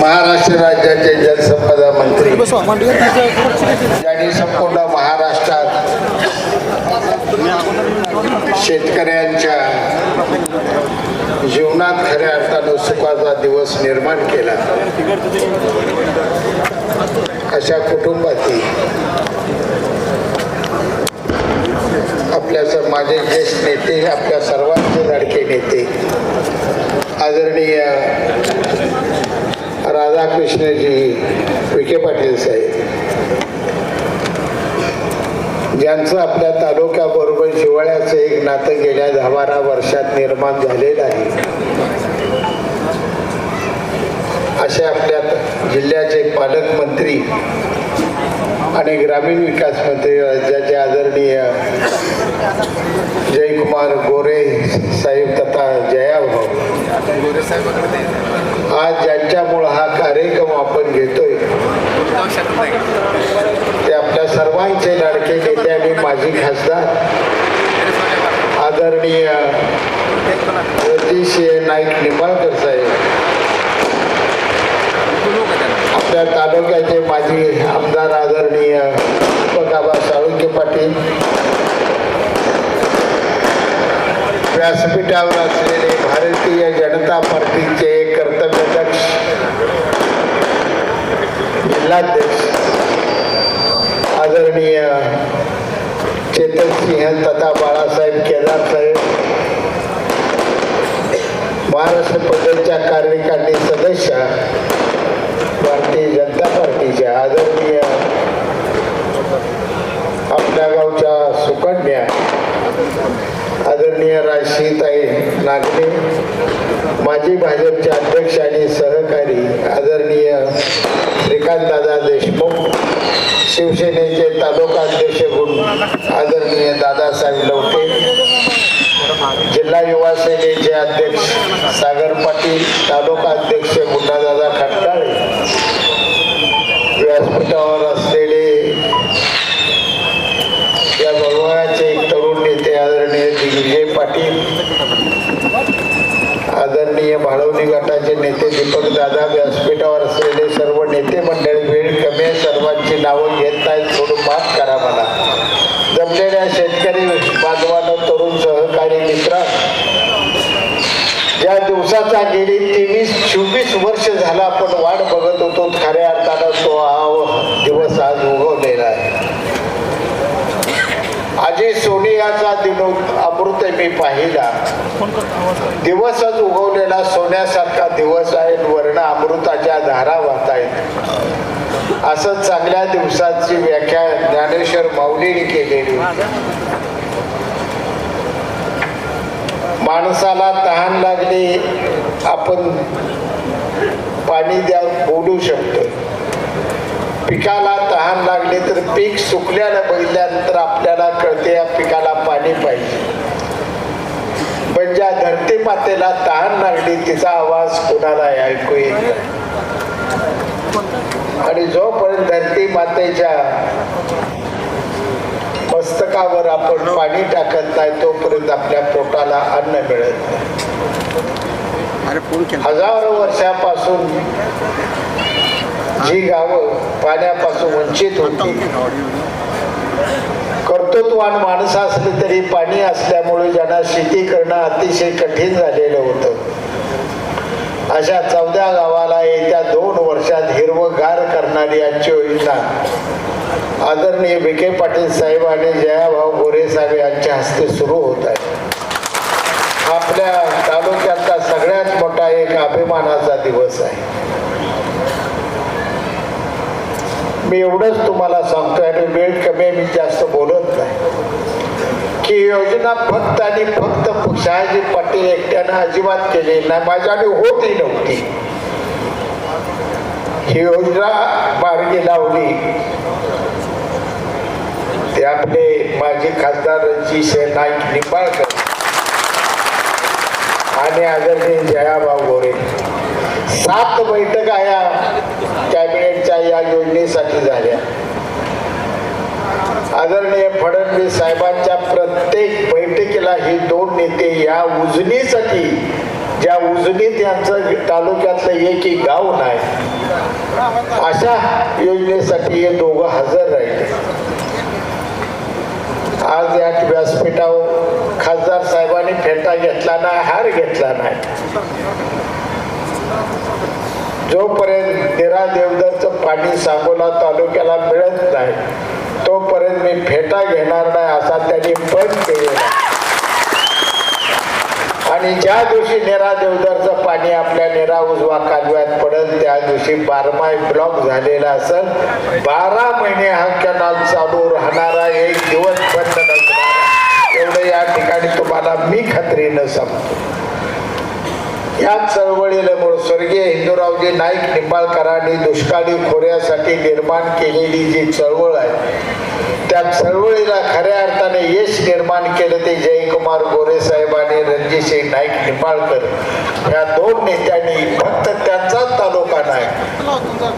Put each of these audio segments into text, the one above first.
महाराष्ट्र राज्याचे जलसंपदा मंत्री. ज्यांनी संपूर्ण महाराष्ट्रात शेतकऱ्यांच्या जीवनात खऱ्या अर्थानं सुखाचा दिवस निर्माण केला. अशा कुटुंबातील आपल्या माझे ज्येष्ठ नेते आपल्या सर्वांचे लाडके नेते आदरणीय राधाकृष्णजी विखे पाटील साहेब. ज्यांचं आपल्या तालुक्याबरोबर जिव्हाळ्याचं एक नातं गेल्या दहा बारा वर्षात निर्माण झालेलं आहे. असे आपल्या जिल्ह्याचे पालकमंत्री आणि ग्रामीण विकास मंत्री राज्याचे आदरणीय जयकुमार गोरे साहेब तथा जयाभाऊ. आज ज्यांच्यामुळं हा कार्यक्रम आपण घेतोय ते आपल्या सर्वांचे लाडके नेते आणि माजी खासदार आदरणीय रतीश नाईक निंबाळकर साहेब. आपल्या तालुक्याचे माजी आमदार आदरणीय दीपकाबा साळुंके पाटील. व्यासपीठावर असलेले भारतीय जनता पार्टीचे जिल्हाध्यक्ष आदरणीय चेतन सिंह तथा बाळासाहेब केदार साहेब. महाराष्ट्र प्रदेशच्या कार्यकारिणी सदस्य भारतीय जनता पार्टीच्या आदरणीय आपल्या गावच्या सुकन्या आदरणीय राशीताई नागरे माजी भाजपचे अध्यक्ष आणि सहकारी आदरणीय श्रीकांतदादा देशमुख शिवसेनेचे तालुका अध्यक्ष गुण आदरणीय दादासाहेब लवटे जिल्हा युवा सेनेचे अध्यक्ष सागर पाटील तालुका अध्यक्ष गुंडादादा खटकाळे व्यासपीठावर असलेले या बळवळाचे एक तरुण नेते आदरणीय दिग्विजय पाटील आदरणीय भाळवणी गटाचे नेते दीपक दादा व्यासपीठावर असलेले सर्व नेते मंडळी वेळ कमी आहे, सर्वांची नावं घेत नाहीत थोडं माफ करा मला. जमलेल्या शेतकरी बांधवांना तरुण सहकारी मित्र. ज्या दिवसाचा गेली तेवीस चोवीस वर्ष झाला आपण वाट बघत होतो खऱ्या अर्थानं तो हा दिवस आज उभा आहे अजय सोनियाचा दिन अमृत मी पाहिला. दिवसच उगवलेला सोन्यासारखा दिवस आहे वर्ण अमृताच्या धारा वाहत आहेत. असं चांगल्या दिवसाची व्याख्या ज्ञानेश्वर माऊलीने केलेली. माणसाला तहान लागली आपण पाणी द्या बोलू शकतो पिकाला तहान लागली तर पीक सुकल्याला बघितल्यानंतर आपल्याला कळते या पिकाला पाणी पाहिजे. पण ज्या धरती मातेला तहान लागली तिचा आवाज कुणाला ऐकू येत. आणि जोपर्यंत धरती मातेच्या मस्तकावर आपण पाणी टाकत नाही तोपर्यंत आपल्या पोटाला अन्न मिळत नाही. हजारो वर्षापासून जी गावं पाण्यापासून वंचित होती. कर्तृत्वान माणसं असली तरी पाणी असल्यामुळे ज्यांना शेती करणं अतिशय कठीण झालेलं होतं. अशा चौदा गावाला येत्या दोन वर्षात हिरवगार करणारी आजची योजना. आदरणीय विखे पाटील साहेब आणि जयाभाऊ गोरे साहेब यांच्या हस्ते सुरू होत आहे. आपल्या तालुक्यातला सगळ्यात मोठा एक अभिमानाचा दिवस आहे. मी एवढंच तुम्हाला सांगतोय आणि वेळ कमी मी जास्त बोलत नाही. की योजना फक्त आणि फक्त शहाजी पाटील एकट्यानं अजिबात केली नाही माझ्याकडे होतही नव्हती. ही योजना मार्गी लावली. ते आपले माजी खासदार रणजित नाईक निंबाळकर आणि आदरणीय जयाबा गोरे. सात बैठक आया या योजनेसाठी झाल्या. आदरणीय फडणवीस साहेबांच्या प्रत्येक बैठकीला हे दोन नेते या उजनीसाठी ज्या उजनीत यांचं तालुक्यातलं एक एक गाव नाही अशा योजनेसाठी हे दोघं हजर राहिले. आज या व्यासपीठावर खासदार साहेबांनी फेटा घेतला नाही हार घेतला नाही. जोपर्यंत निरा देवदत्त पाणी सांगोला तालुक्याला मिळत नाही. तोपर्यंत मी फेटा घेणार नाही असा त्यांनी पण केलेला आणि ज्या दिवशी नेरा देवदरचं पाणी आपल्या नेरा उजवा कालव्यात पडत त्या दिवशी बारमाही ब्लॉक झालेला असेल बारा महिने हा कॅनॉल चालू राहणारा एक दिवस बंद नसणार. एवढं या ठिकाणी तुम्हाला मी खात्रीनं सांगतो. या चळवळीमुळे स्वर्गीय हिंदूरावजी नाईक निंबाळकरांनी दुष्काळी खोऱ्यासाठी निर्माण केलेली जी चळवळ आहे त्या चळवळीला खऱ्या अर्थाने यश निर्माण केलं ते जयकुमार गोरे साहेब आणि रणजितसिंग नाईक निंबाळकर. या दोन नेत्यांनी फक्त त्यांचाच तालुका नाही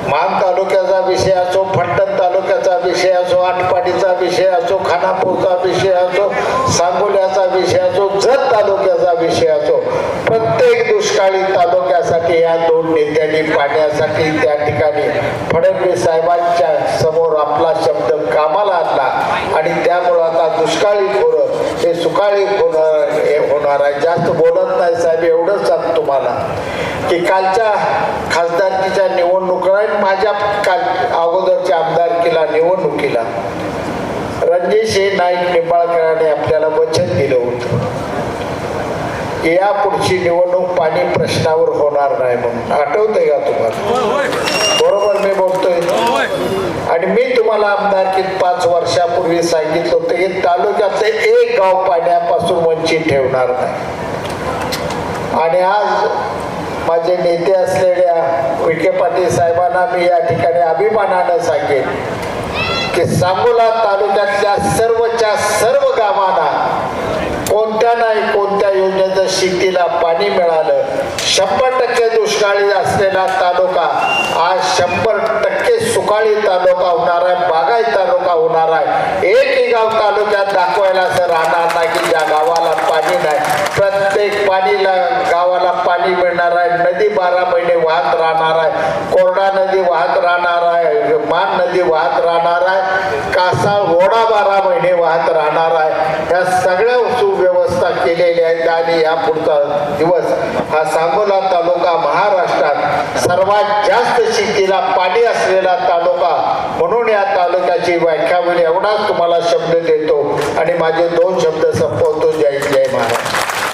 मान तालुक्याचा विषय असो फलटण तालुक्याचा विषय असो आटपाडीचा विषय असो खानापूरचा विषय असो सांगोल्याचा विषय असो जत तालुक्याचा विषय असो प्रत्येक दुष्काळी तालुक्यासाठी या दोन नेत्यांनी पाण्यासाठी त्या ठिकाणी फडणवीस साहेबांच्या समोर आपला शब्द कामाला आणला. आणि त्यामुळं आता दुष्काळी पोरं हे सुकाळी होणार हे होणार आहे. जास्त बोलत नाही साहेब एवढंच सांग तुम्हाला. की कालच्या खासदारकीच्या निवडणुका आणि माझ्या काल अगोदरच्या आमदारकीला निवडणुकीला रणजितसिंह नाईक निंबाळकरांनी आपल्याला वचन दिलं होतं. या पुढची निवडणूक पाणी प्रश्नावर होणार नाही म्हणून. आठवतंय का तुम्हाला? बरोबर मी बोलतोय. आणि मी तुम्हाला आमदारकीत पाच वर्षापूर्वी सांगितलं होतं की तालुक्यातले एक गाव पाण्यापासून वंचित ठेवणार नाही. आणि आज माझे नेते असलेल्या विखे पाटील साहेबांना मी या ठिकाणी अभिमानानं सांगेन की सांगोला तालुक्यातल्या सर्वच्या सर्व गावांना कोणत्या नाही शेतीला पाणी मिळालं. शंभर टक्के दुष्काळी असलेला तालुका. आज शंभर टक्के सुकाळी तालुका होणार आहे बागाई तालुका होणार आहे. एकही गाव तालुक्यात दाखवायला असं राहणार नाही की ज्या गावाला पाणी नाही. प्रत्येक पाणीला गावाला पाणी मिळणार आहे नदी बारा महिने वाहत राहणार आहे कोरडा नदी वाहत राहणार आहे मान नदी वाहत राहणार आहे कासा ओढा बारा महिने वाहत राहणार आहे. या सगळ्या सुव्यवस्था केलेल्या आहेत आणि या पुढचा दिवस हा सांगोला तालुका महाराष्ट्रात सर्वात जास्त शेतीला पाणी असलेला तालुका म्हणून या तालुक्याची व्याख्या होईल एवढाच तुम्हाला शब्द देतो आणि माझे दोन शब्द संपवतो. जय जय महाराज